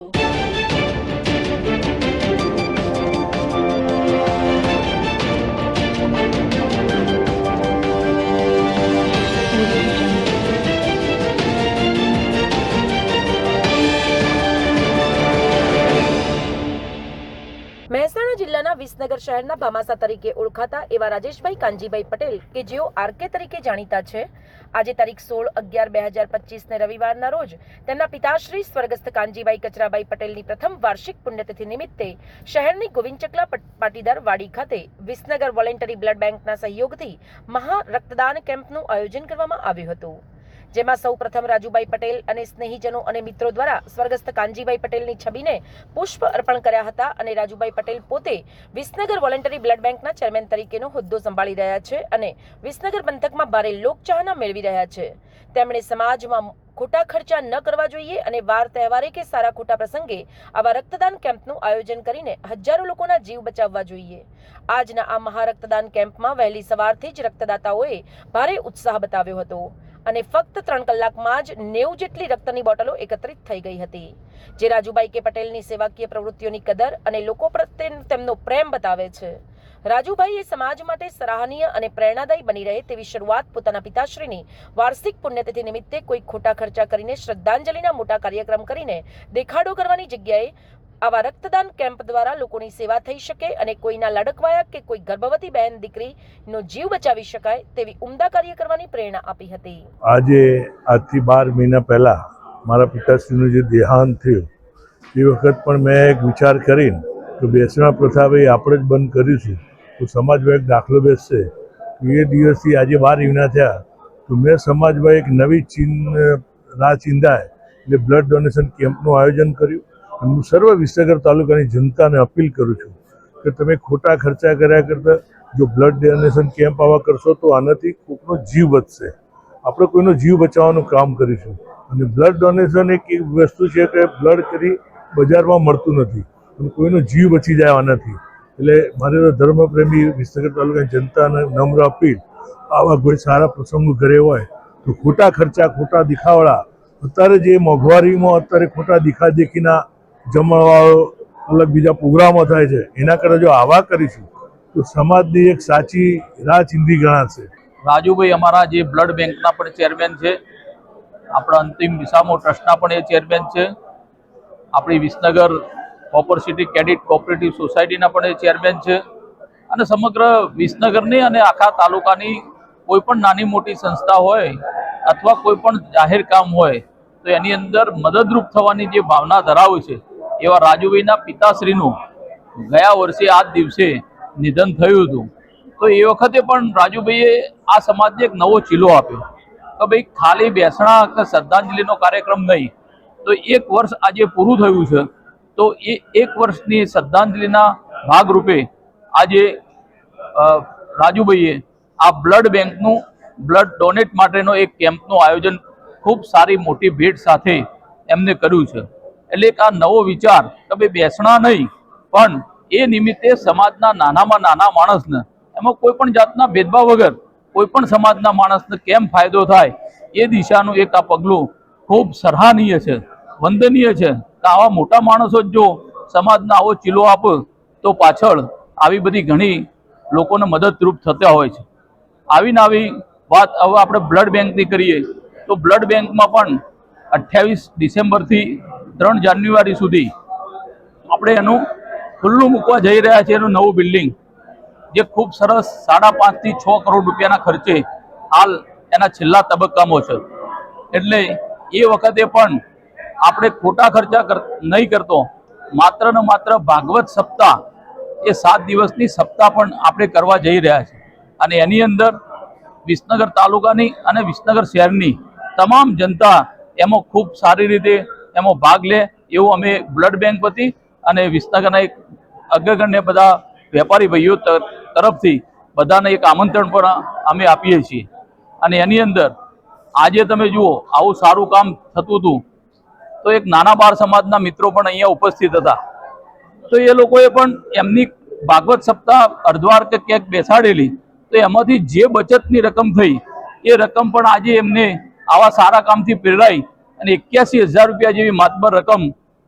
you શહેરના ભામાસા તરીકે ઓળખાતા એવા રાજેશભાઈ કાનજીભાઈ પટેલ, કે જેઓ આરકે તરીકે જાણીતા છે. આજે તારીખ સોળ અગિયાર બે હજાર પચીસને રવિવારના રોજ તેમના પિતાશ્રી સ્વર્ગસ્થ કાનજીભાઈ કચરાભાઈ પટેલની પ્રથમ વાર્ષિક પુણ્યતિથિ નિમિત્તે શહેરની ગોવિંદચકલા પટ- પાટીદાર વાડી ખાતે વિસનગર વોલેન્ટરી બ્લડ બેંકના સહયોગથી મહા રક્તદાન કેમ્પનું આયોજન કરવામાં આવ્યું હતું. જેમાં સૌ પ્રથમ રાજુભાઈ પટેલ અને સ્નેહીજનો અને મિત્રો દ્વારા સ્વર્ગસ્થ કાનજીભાઈ પટેલની છબીને પુષ્પ અર્પણ કર્યા હતા અને રાજુભાઈ પટેલ પોતે વિસનગર વોલેન્ટરી બ્લડ બેંકના ચેરમેન તરીકેનો હોદ્દો સંભાળી રહ્યા છે અને વિસનગર પંથકમાં ભારે લોકચાહના મેળવી રહ્યા છે. તેમણે સમાજમાં ખોટા ખર્ચા ન કરવા જોઈએ અને વાર તહેવારે કે સારા ખોટા પ્રસંગે આવા રક્તદાન કેમ્પનું આયોજન કરીને હજારો લોકોના જીવ બચાવવા જોઈએ. આજના આ મહારક્તદાન કેમ્પમાં વહેલી સવારથી જ રક્તદાતાઓએ ભારે ઉત્સાહ બતાવ્યો હતો. અને ફક્ત ત્રણ કલાકમાં જ નેવું જેટલી રક્તની બોટલો એકત્રિત થઈ ગઈ હતી. જે રાજુભાઈ કે પટેલની સેવાકીય પ્રવૃત્તિઓની કદર અને લોકો પ્રત્યે તેમનો પ્રેમ બતાવે છે. રાજુભાઈ એ સમાજ માટે સરાહનીય અને પ્રેરણાદાયી બની રહે તેવી શરૂઆત પોતાના પિતાશ્રીની વાર્ષિક પુણ્યતિથિ નિમિત્તે કોઈ ખોટા ખર્ચા કરીને શ્રદ્ધાંજલિના મોટા કાર્યક્રમ કરીને દેખાડો કરવાની જગ્યાએ આવા રક્તદાન કેમ્પ દ્વારા લોકોની સેવા થઈ શકે અને કોઈના લડકવાયા કે કોઈ ગર્ભવતી બહેન દીકરીનો જીવ બચાવી શકાય તેવી ઉમદા કાર્ય કરવાની પ્રેરણા આપી હતી. આજે આજથી બાર મહિના પહેલાં મારા પિતાશ્રીનું જે દેહાંત થયું, એ વખત પણ મેં એક વિચાર કરીને કે બેસણા પ્રથા આપણે જ બંધ કરીશું, તો સમાજમાં એક દાખલો બેસશે. એ દિવસથી આજે બાર મહિના થયા, તો મેં સમાજમાં એક નવી ચીન રાહ ચિંધાય, એટલે બ્લડ ડોનેશન કેમ્પનું આયોજન કર્યું. હું સર્વ વિસનગર તાલુકાની જનતાને અપીલ કરું છું કે તમે ખોટા ખર્ચા કર્યા કરતાં જો બ્લડ ડોનેશન કેમ્પ આવા કરશો તો આનાથી કોઈકનો જીવ બચશે. આપણે કોઈનો જીવ બચાવવાનું કામ કરીશું. અને બ્લડ ડોનેશન એક એક વસ્તુ છે કે બ્લડ કરી બજારમાં મળતું નથી. અને કોઈનો જીવ બચી જાય આનાથી. એટલે મારે તો ધર્મપ્રેમી વિસનગર તાલુકાની જનતાને નમ્ર અપીલ, આવા કોઈ સારા પ્રસંગો ઘરે હોય તો ખોટા ખર્ચા, ખોટા દેખાવડા, અત્યારે જે મોંઘવારીમાં અત્યારે ખોટા દેખાદેખીના જમણવાળો અલગ બીજા પ્રોગ્રામો થાય છે, એના કરતાં જો આવા કરીશું, તો સમાજની એક સાચી રાહ ચિંધી ગણાશે. રાજુભાઈ, અમારા જે બ્લડ બેંકના પણ ચેરમેન છે, આપણા અંતિમ વિસામો ટ્રસ્ટના પણ એ ચેરમેન છે. આપણી Visnagar copper city credit cooperative સોસાયટીના પણ એ ચેરમેન છે. અને સમગ્ર વિસનગરની અને આખા તાલુકાની કોઈ પણ નાની મોટી સંસ્થા હોય અથવા કોઈ પણ જાહેર કામ હોય, તો એની અંદર મદદરૂપ થવાની જે ભાવના ધરાવે છે એવા રાજુભાઈના પિતાશ્રીનું ગયા વર્ષે આ દિવસે નિધન થયું હતું. તો એ વખતે પણ રાજુભાઈએ આ સમાજને એક નવો ચીલો આપ્યો. કે ભાઈ, ખાલી બેસણા કે શ્રદ્ધાંજલિનો કાર્યક્રમ નહીં. તો એક વર્ષ આજે પૂરું થયું છે. તો એ એક વર્ષની શ્રદ્ધાંજલિના ભાગરૂપે આજે રાજુભાઈએ આ બ્લડ બેંકનું બ્લડ ડોનેટ માટેનો એક કેમ્પનું આયોજન ખૂબ સારી મોટી ભેટ સાથે એમને કર્યું છે. એટલે આ નવો વિચાર ભાઈ બેસણા નહીં, પણ એ નિમિત્તે સમાજના નાનામાં નાના માણસને, એમાં કોઈ પણ જાતના ભેદભાવ વગર કોઈ પણ સમાજના માણસને કેમ ફાયદો થાય, એ દિશાનું એક આ પગલું ખૂબ સરાહનીય છે, વંદનીય છે. કે આવા મોટા માણસો જ જો સમાજને આવો ચીલો આપે, તો પાછળ આવી બધી ઘણી લોકોને મદદરૂપ થતા હોય છે. આવીને આવી વાત હવે આપણે બ્લડ બેંકની કરીએ, તો બ્લડ બેંકમાં પણ અઠ્યાવીસ ડિસેમ્બરથી ત્રણ જાન્યુઆરી સુધી આપણે એનું ખુલ્લું મૂકવા જઈ રહ્યા છીએ એનું નવું બિલ્ડિંગ, જે ખૂબ સરસ સાડા પાંચથી છ કરોડ રૂપિયાના ખર્ચે હાલ એના છેલ્લા તબક્કામાં છે. એટલે એ વખતે પણ આપણે ખોટા ખર્ચા નહીં કરતો, માત્ર ને માત્ર ભાગવત સપ્તાહ એ સાત દિવસની સપ્તાહ પણ આપણે કરવા જઈ રહ્યા છીએ. અને એની અંદર વિસનગર તાલુકાની અને વિસનગર શહેરની તમામ જનતા એમાં ખૂબ સારી રીતે એમાં ભાગ લે એવું અમે બ્લડ બેંક વતી અને વિસનગરના એક અગ્રગણ્ય બધા વેપારી ભાઈઓ તરફથી બધાને એક આમંત્રણ પણ અમે આપીએ છીએ. અને એની અંદર આજે તમે જુઓ, આવું સારું કામ થતું હતું, તો એક નાના બાળ સમાજના મિત્રો પણ અહીંયા ઉપસ્થિત હતા. તો એ લોકોએ પણ એમની ભાગવત સપ્તાહ અર્ધવાર કે ક્યાંક બેસાડેલી, તો એમાંથી જે બચતની રકમ થઈ, એ રકમ પણ આજે એમને આવા સારા કામથી પ્રેરાઈ અને એક્યાસી હજાર રૂપિયા જેવી માતબર રકમ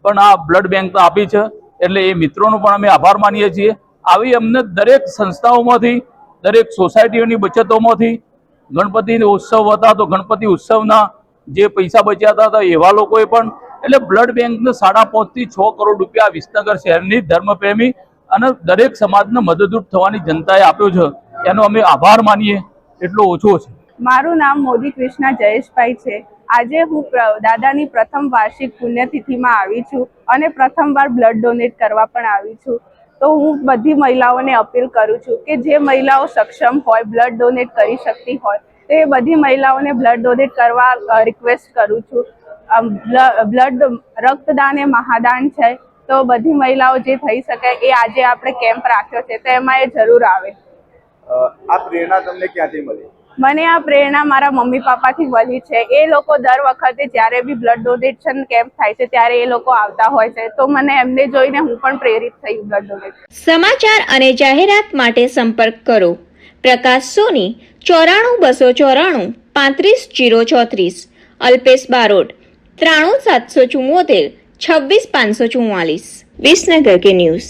પણ આ બ્લડ બેંક આપી છે. એટલે એ મિત્રોનો પણ અમે આભાર માનીએ છીએ. આવી અમને દરેક સંસ્થાઓમાંથી, દરેક સોસાયટીઓની બચતોમાંથી, ગણપતિ ઉત્સવ હતા તો ગણપતિ ઉત્સવના જે પૈસા બચ્યા હતા એવા લોકોએ પણ, એટલે બ્લડ બેંકને સાડા પાંચથી છ કરોડ રૂપિયા વિસનગર શહેરની ધર્મપ્રેમી અને દરેક સમાજને મદદરૂપ થવાની જનતાએ આપ્યો છે. એનો અમે આભાર માનીએ. એટલો ઓછો છે. મારું નામ મોદી કૃષ્ણા જયેશભાઈ છે. આજે હું દાદાની પ્રથમ વાર્ષિક પુણ્યતિથિમાં આવી છું અને પ્રથમવાર બ્લડ ડોનેટ કરવા પણ આવી છું. તો હું બધી મહિલાઓને અપીલ કરું છું કે જે મહિલાઓ સક્ષમ હોય, બ્લડ ડોનેટ કરી શકતી હોય, તે બધી મહિલાઓને બ્લડ ડોનેટ કરવા રિક્વેસ્ટ કરું છું. બ્લડ રક્તદાન એ મહાદાન છે. તો બધી મહિલાઓ જે થઈ શકે એ આજે આપણે કેમ્પ રાખ્યો છે તો એમાં એ જરૂર આવે. આ પ્રેરણા તમને ક્યાંથી મળી? મને આ પ્રેરણા મારા મમ્મી પપ્પાથી મળી છે. એ લોકો દર વખતે જ્યારે બી બ્લડ ડોનેશન કેમ્પ થાય છે, ત્યારે એ લોકો આવતા હોય છે. તો મને એમને જોઈને હું પણ પ્રેરિત થઈ બ્લડ ડોનેટ સમાચાર અને જાહેરાત માટે સંપર્ક કરો. પ્રકાશ સોની, ચોરાણું બસો ચોરાણું, પાંત્રીસ જીરો ચોત્રીસ. અલ્પેશ બારોટ, ત્રાણું સાતસો ચુમ્મોતેર છવ્વીસ પાંચસો ચુમ્માલીસ વિસનગર કે ન્યૂઝ.